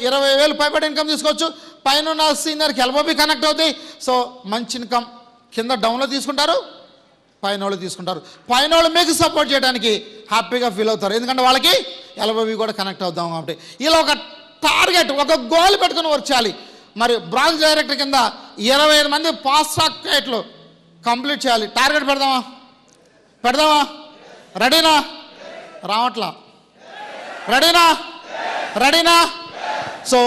ఇరవై వేలు పైబడి ఇన్కమ్ తీసుకోవచ్చు. పైన ఉన్న సీనియర్కి ఎల్బోబి కనెక్ట్ అవుతాయి సో మంచి ఇన్కమ్ కింద డౌన్లో తీసుకుంటారు. పైన వాళ్ళు తీసుకుంటారు. పైన వాళ్ళు మీకు సపోర్ట్ చేయడానికి హ్యాపీగా ఫీల్ అవుతారు. ఎందుకంటే వాళ్ళకి ఎల్బోబి కూడా కనెక్ట్ అవుతాం కాబట్టి. ఇలా ఒక టార్గెట్ ఒక గోల్ పెట్టుకుని వర్క్ చేయాలి. మరి బ్రాంచ్ డైరెక్టర్ కింద ఇరవై ఐదు మంది పాస్ ట్రాక్లు కంప్లీట్ చేయాలి. టార్గెట్ పెడదామా? పెడదామా? రెడీనా? రావట్లా? రెడీనా? రెడీనా? సో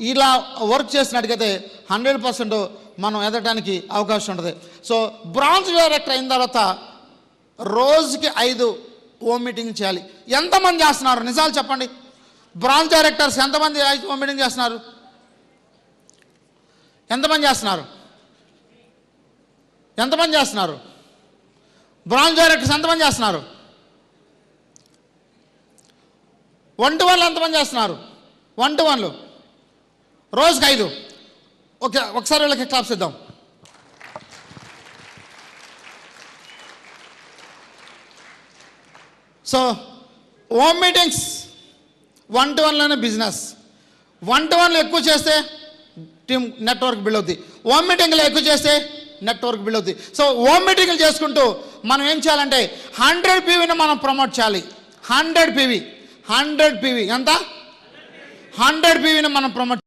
ఇలా వర్క్ చేసినట్టుగైతే హండ్రెడ్ పర్సెంట్ మనం ఎదగడానికి అవకాశం ఉంటుంది. సో బ్రాంచ్ డైరెక్టర్ అయిన తర్వాత రోజుకి ఐదు ఓ మీటింగ్ చేయాలి. ఎంతమంది చేస్తున్నారు? నిజాలు చెప్పండి. బ్రాంచ్ డైరెక్టర్స్ ఎంతమంది ఐదు ఓ మీటింగ్ చేస్తున్నారు? ఎంతమంది చేస్తున్నారు? ఎంతమంది చేస్తున్నారు? బ్రాంచ్ డైరెక్టర్స్ ఎంతమంది చేస్తున్నారు? వన్ టు ఎంతమంది చేస్తున్నారు? వన్ టు వన్లు రోజుకి ఐదు. ఓకే ఒకసారి వీళ్ళకి క్లాప్స్ ఇద్దాం. So home meetings one to వన్లోనే business one to one ఎక్కువ చేస్తే టీమ్ నెట్వర్క్ బిల్డ్ అవుతుంది హోమ్ మీటింగ్లో ఎక్కువ చేస్తే నెట్వర్క్ బిల్డ్ అవుతుంది సో హోమ్ మీటింగ్లు చేసుకుంటూ మనం ఏం చేయాలంటే హండ్రెడ్ పీవీని మనం ప్రమోట్ చేయాలి. హండ్రెడ్ పీవీ హండ్రెడ్ పీవీ ఎంత? హండ్రెడ్ పీవీని మనం ప్రమోట్